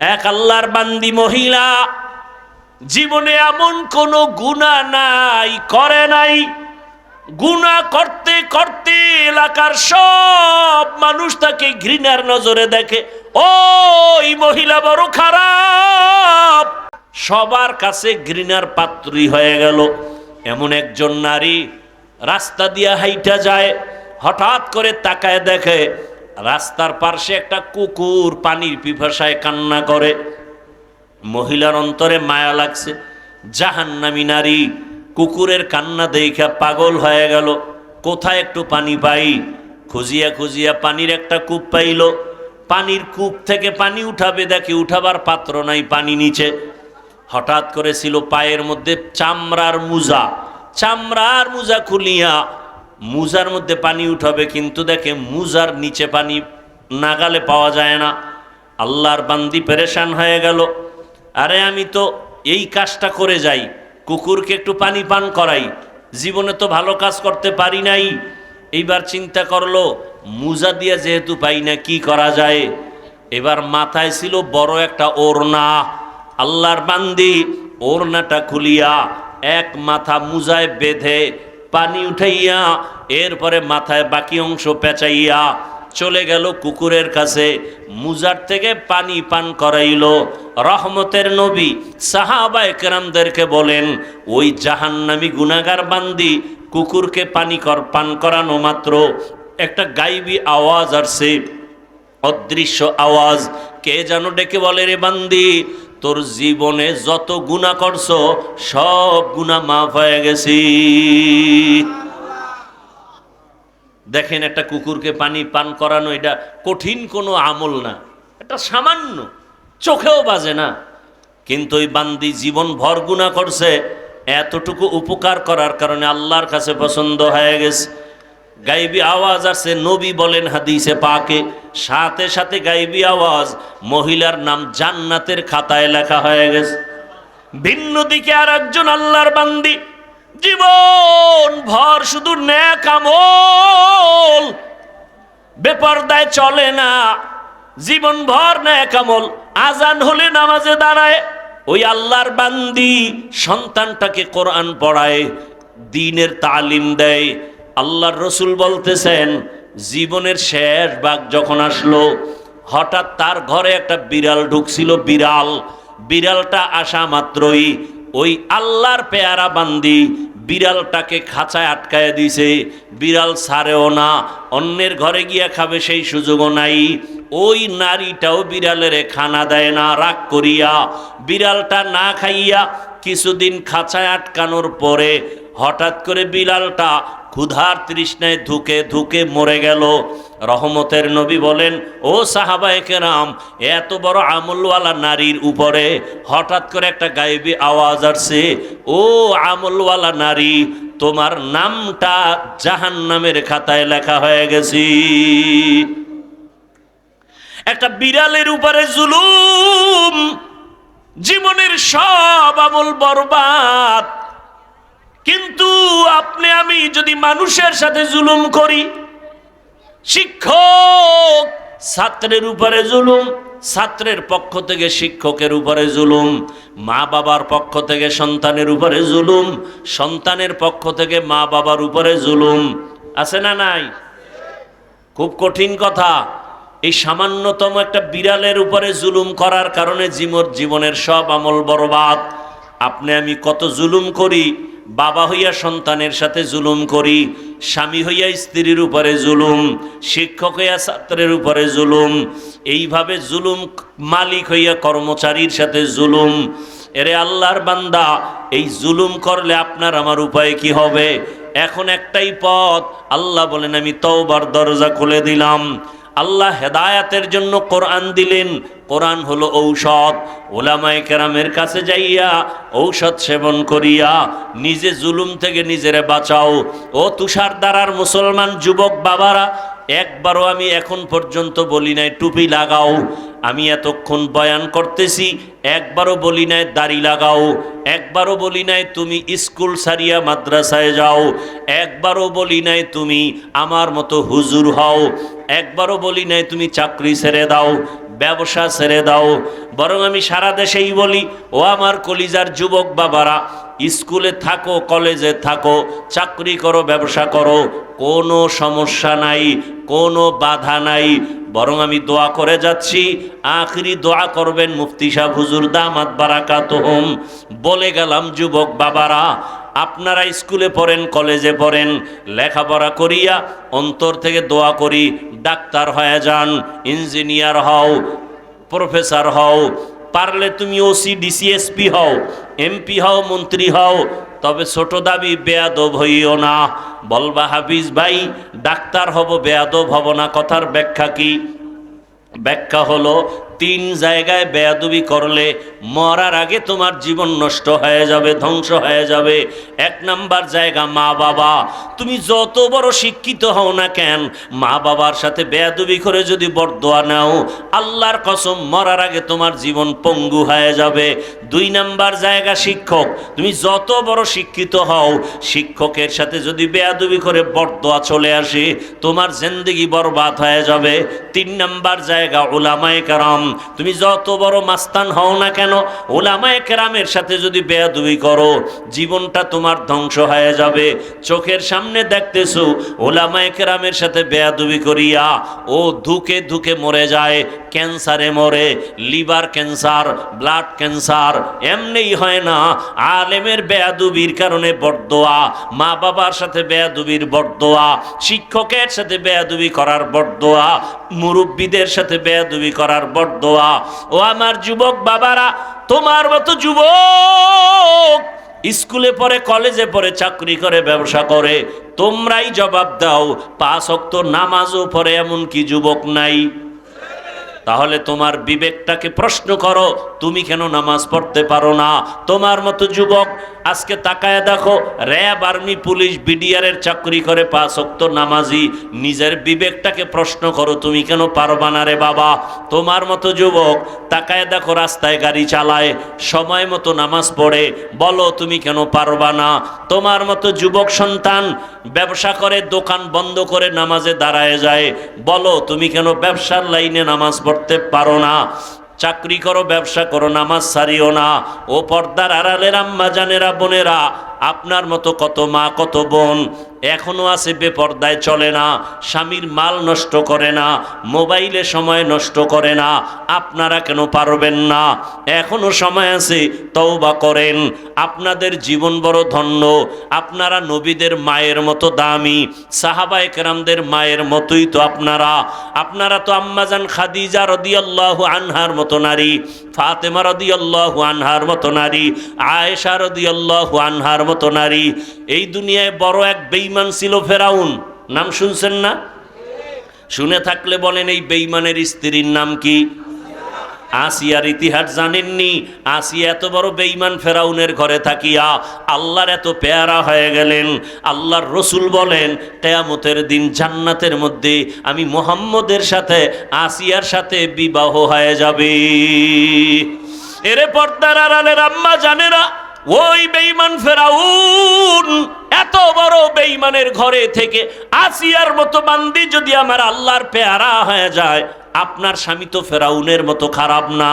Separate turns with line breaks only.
এক আল্লাহর বান্দি মহিলা, জীবনে এমন কোনো গুণা নাই, করে নাই। গুণা করতে করতে এলাকার সব মানুষ তাকে ঘৃণার নজরে দেখে, ওই মহিলা বড় খারাপ। সবার কাছে ঘৃণার পাত্রী হয়ে গেল। এমন একজন নারী রাস্তা দিয়া হাইটা যায়, হঠাৎ করে তাকায় দেখে রাস্তার পার্শ্বে একটা কুকুর পানির পিপাসায় কান্না করে। মহিলার অন্তরে মায়া লাগছে। জাহান্নামী নারী কুকুরের কান্না দেখা পাগল হয়ে গেল। কোথায় একটু পানি পাই? খুঁজিয়া খুঁজিয়া পানির একটা কূপ পাইল। পানির কূপ থেকে পানি উঠাবে দেখি উঠাবার পাত্র নাই পানি নিচে। হঠাৎ করে ছিল পায়ের মধ্যে চামড়ার মুজা। চামড়ার মুজা খুলিয়া মুজার মধ্যে পানি উঠাবে, কিন্তু দেখে মুজার নিচে পানি নাগালে পাওয়া যায় না। আল্লাহর বান্দি পেরেশান হয়ে গেল। আরে আমি তো এই কাজটা করে যাই, কুকুরকে একটু পানি পান করাই, জীবনে তো ভালো কাজ করতে পারি নাই। এইবার চিন্তা করল, মুজা দিয়ে যেহেতু পাই না, কি করা যায়? এবার মাথায় ছিল বড় একটা ওড়না। আল্লাহর বান্দি, ওড়নাটা খুলিয়া এক মাথা মুজায় বেঁধে পানি উঠাইয়া, এরপরে মাথায় বাকি অংশ পেঁচাইয়া চলে গেল কুকুরের কাছে। মুজার থেকে পানি পান করাইল। রহমতের নবী সাহাবা একরামদেরকে বলেন, ওই জাহান্নামী গুনাগার বান্দি কুকুরকে পানি কর, পান করানো মাত্র। একটা গাইবি আওয়াজ আসছে, অদৃশ্য আওয়াজ। কে যেন ডেকে বলে, রে বান্দি তোর জীবনে যত গুণা করছ, সব গুণা মাফ হয়ে গেছি। দেখেন একটা কুকুরকে পানি পান করানো, এটা কঠিন কোনো আমল না। এটা সামান্য, চোখেও বাজে না। কিন্তু ওই বান্দি জীবন ভর গুণা করছে, এতটুকু উপকার করার কারণে আল্লাহর কাছে পছন্দ হয়ে গেছে। গাইবি আওয়াজ আছে নবী বলেন হাদিসে পাকে। সাথে সাথে গাইবি আওয়াজ, মহিলার নাম জান্নাতের খাতায় লেখা হয়ে গেছে। ভিন্ন দিকে আর একজন আল্লাহর বান্দি। জীবন ভর শুধু ন্যাক আমল। বেপরদায় চলে না। জীবন ভর ন্যাক আমল। আজান হলে নামাজে দাঁড়ায়। ওই আল্লাহর বান্দি সন্তানটাকে কোরআন পড়ায়, দিনের তালিম দেয়। আল্লাহর রসুল বলতেছেন, জীবনের শেষ বাঘ যখন আসলো, হঠাৎ তার ঘরে একটা বিড়াল ঢুকছিল, বিড়াল। বিড়ালটা আসা মাত্রই ওই আল্লাহর পেয়ারা বান্দি বিড়ালটাকে খাঁচায় আটকায় দিছে। বিড়াল ছাড়েও না, অন্যের ঘরে গিয়া খাবে সেই সুযোগও নাই। ওই নারীটাও বিড়ালের খানা দেয় না, রাগ করিয়া বিড়ালটা না খাইয়া কিছুদিন খাঁচায় আটকানোর পরে হঠাৎ করে বিড়ালটা ক্ষুধার তৃষ্ণায় ধুকে ধুকে মরে গেল। রহমতের নবী বলেন, ও সাহাবায়ে কেরাম, এত বড় আমলওয়ালা নারীর উপরে হঠাৎ করে একটা গায়েবী আওয়াজ আসছে। ও আমলওয়ালা নারী, তোমার নামটা জাহান নামের খাতায় লেখা হয়ে গেছি। একটা বিড়ালের উপরে জুলুম, জীবনের সব আমল বরবাদ আপনি, আমি যদি মানুষের সাথে জুলুম করি, শিক্ষক ছাত্রের উপরে জুলুম, ছাত্রের পক্ষ থেকে শিক্ষকের উপরে জুলুম মা বাবার পক্ষ থেকে সন্তানের উপরে জুলুম, সন্তানের পক্ষ থেকে মা বাবার উপরে জুলুম, আছে না নাই? খুব কঠিন কথা। এই সামান্যতম একটা বিড়ালের উপরে জুলুম করার কারণে জীবনের সব আমল বরবাদ। আপনি, আমি কত জুলুম করি বাবা হইয়া সন্তানের সাথে জুলুম করি, স্বামী হইয়া স্ত্রীর উপরে জুলুম, শিক্ষক হইয়া ছাত্রের উপরে জুলুম, এইভাবে জুলুম মালিক হইয়া কর্মচারীর সাথে জুলুম। এরে আল্লাহর বান্দা, এই জুলুম করলে আপনার আমার উপায় কি হবে? এখন একটাই পথ, আল্লাহ বলেন, আমি তওবার দরজা খুলে দিলাম। আল্লাহ হেদায়াতের জন্য কোরআন দিলেন। কোরআন হলো ঔষধ। ওলামায় কেরামের কাছে যাইয়া ঔষধ সেবন করিয়া নিজে জুলুম থেকে নিজেরে বাঁচাও। ও তুষার দ্বারার মুসলমান যুবক বাবারা একবারও আমি এখন পর্যন্ত বলি নাই, টুপি লাগাও, আমি এতক্ষণ বয়ান করতেছি, একবারও বলি নাই দাড়ি লাগাও, একবারও বলি নাই তুমি স্কুল সারিয়া মাদ্রাসায় যাও, একবারও বলি নাই তুমি আমার মতো হুজুর হও, একবারও বলি নাই তুমি চাকরি ছেড়ে দাও ব্যবসা ছেড়ে দাও। বরং আমি সারা দেশেই বলি, ও আমার কলিজার যুবক বাবারা, স্কুলে থাকো, কলেজে থাকো, চাকরি করো, ব্যবসা করো, কোনো সমস্যা নাই, কোনো বাধা নাই। বরং আমি দোয়া করে যাচ্ছি, আখরি দোয়া করবেন মুফতি সাহ হুজুর, দামাত বারাকাত বলে গেলাম, যুবক বাবারা আপনারা স্কুলে পড়েন, কলেজে পড়েন, লেখাপড়া করিয়া অন্তর থেকে দোয়া করি, ডাক্তার হয়ে যান, ইঞ্জিনিয়ার হও, প্রফেসর হও, পারলে তুমি ওসি ডিসিএসপি হও এমপি হও, মন্ত্রী হও, তবে ছোট দাবি বেয়াদব হইও না। বলবা হাফিজ ভাই, ডাক্তার হব, বেয়াদব হব না, কথার ব্যাখ্যা কি? ব্যাখ্যা হলো তিন জায়গায় বেয়াদবি করলে মরার আগে তোমার জীবন নষ্ট হয়ে যাবে, ধ্বংস হয়ে যাবে। এক নাম্বার জায়গা মা বাবা। তুমি যত বড় শিক্ষিত হও না কেন, মা বাবার সাথে বেয়াদবি করে যদি বরদোয়া নাও, আল্লাহর কসম মরার আগে তোমার জীবন পঙ্গু হয়ে যাবে। দুই নাম্বার জায়গা শিক্ষক। তুমি যত বড় শিক্ষিত হও, শিক্ষকের সাথে যদি বেয়াদবি করে বরদোয়া চলে আসে, তোমার জিন্দগি বরবাদ হয়ে যাবে। তিন নাম্বার জায়গা ওলামায়ে কারাম। তুমি যত বড় মাস্তান হও না কেন, ওলামায়ে কেরামের সাথে যদি বেয়াদবি করো, জীবনটা তোমার ধ্বংস হয়ে যাবে। চোখের সামনে দেখতেছো, ওলামায়ে কেরামের সাথে বেয়াদবি করিয়া, ও ধুকে ধুকে মরে যায়, ক্যান্সারে মরে, লিভার ক্যান্সার, ব্লাড ক্যান্সার, এমনিই হয় না। আলেমের বেয়াদুবির কারণে বরদোয়া মা বাবার সাথে বেয়াদুবির বরদোয়া, শিক্ষকের সাথে বেয়াদুবি করার বরদোয়া, মুরব্বীদের সাথে বেয়াদুবি করার বরদোয়া ও আমার যুবক বাবারা, তোমার মতো যুবক স্কুলে পড়ে, কলেজে পড়ে, চাকরি করে, ব্যবসা করে, তোমরাই জবাব দাও। পাঁচ অক্ত নামাজও পড়ে এমন কি যুবক নাই। তাহলে তোমার বিবেকটাকে প্রশ্ন করো, তুমি কেন নামাজ পড়তে পারো না? তোমার মতো যুবক, আজকে তাকায় দেখো, র্যাব আর্মি পুলিশ বিডিআরের চাকরি করে পাঁচ অক্ত নামাজি, নিজের বিবেকটাকে প্রশ্ন করো, তুমি কেন পারবা না রে বাবা? তোমার মতো যুবক, তাকায় দেখো রাস্তায় গাড়ি চালায়, সময় মতো নামাজ পড়ে, বলো তুমি কেন পারবা না? তোমার মতো যুবক সন্তান, ব্যবসা করে দোকান বন্ধ করে নামাজে দাঁড়ায় যায়, বলো তুমি কেন ব্যবসার লাইনে নামাজ পড়তে পারো না। চাকরি করো, ব্যবসা করো, নামাজ সারিও না। ও পর্দার আড়ালের আম্মা জানেরা বোনেরা, আপনার মতো কত মা, কত বোন এখনও আছে বেপর্দায় চলে না, স্বামীর মাল নষ্ট করে না, মোবাইলে সময় নষ্ট করে না, আপনারা কেন পারবেন না? এখনও সময় আছে, তওবা করেন। আপনাদের জীবন বড় ধন্য, আপনারা নবীদের মায়ের মতো দামি, সাহাবায়ে কেরামদের মায়ের মতোই তো আপনারা। আপনারা তো আম্মাজান খাদিজা রদিয়াল্লাহু আনহার মতো নারী। ফাতেমা রদিয়াল্লাহু আনহার মতো নারী, আয়েশা রদিয়াল্লাহু আনহার মতো নারী। এই দুনিয়ায় বড় এক বেইমান ছিল ফেরাউন। নাম শুনছেন না? শুনে থাকলে বলেন এই বেইমানের স্ত্রীর নাম কি? আসিয়ার ইতিহাস জানেননি। আসিয়া এত বড় বেঈমান ফেরাউনের ঘরে থাকিয়া আল্লাহর এত পেয়ারা হয়ে গেলেন। আল্লাহর রসুল বলেন, কেয়ামতের দিন জান্নাতের মধ্যে আমি মোহাম্মদের সাথে, আসিয়ার সাথে বিবাহ হয়ে যাবে। এরে পর্দার আড়ালের আম্মা, জানেরা, ওই বেঈমান ফেরাউন এত বড় বেঈমানের ঘরে থেকে আসিয়ার মতো বান্দি যদি আমার আল্লাহর পেয়ারা হয়ে যায় আপনার স্বামী তো ফেরাউনের মতো খারাপ না।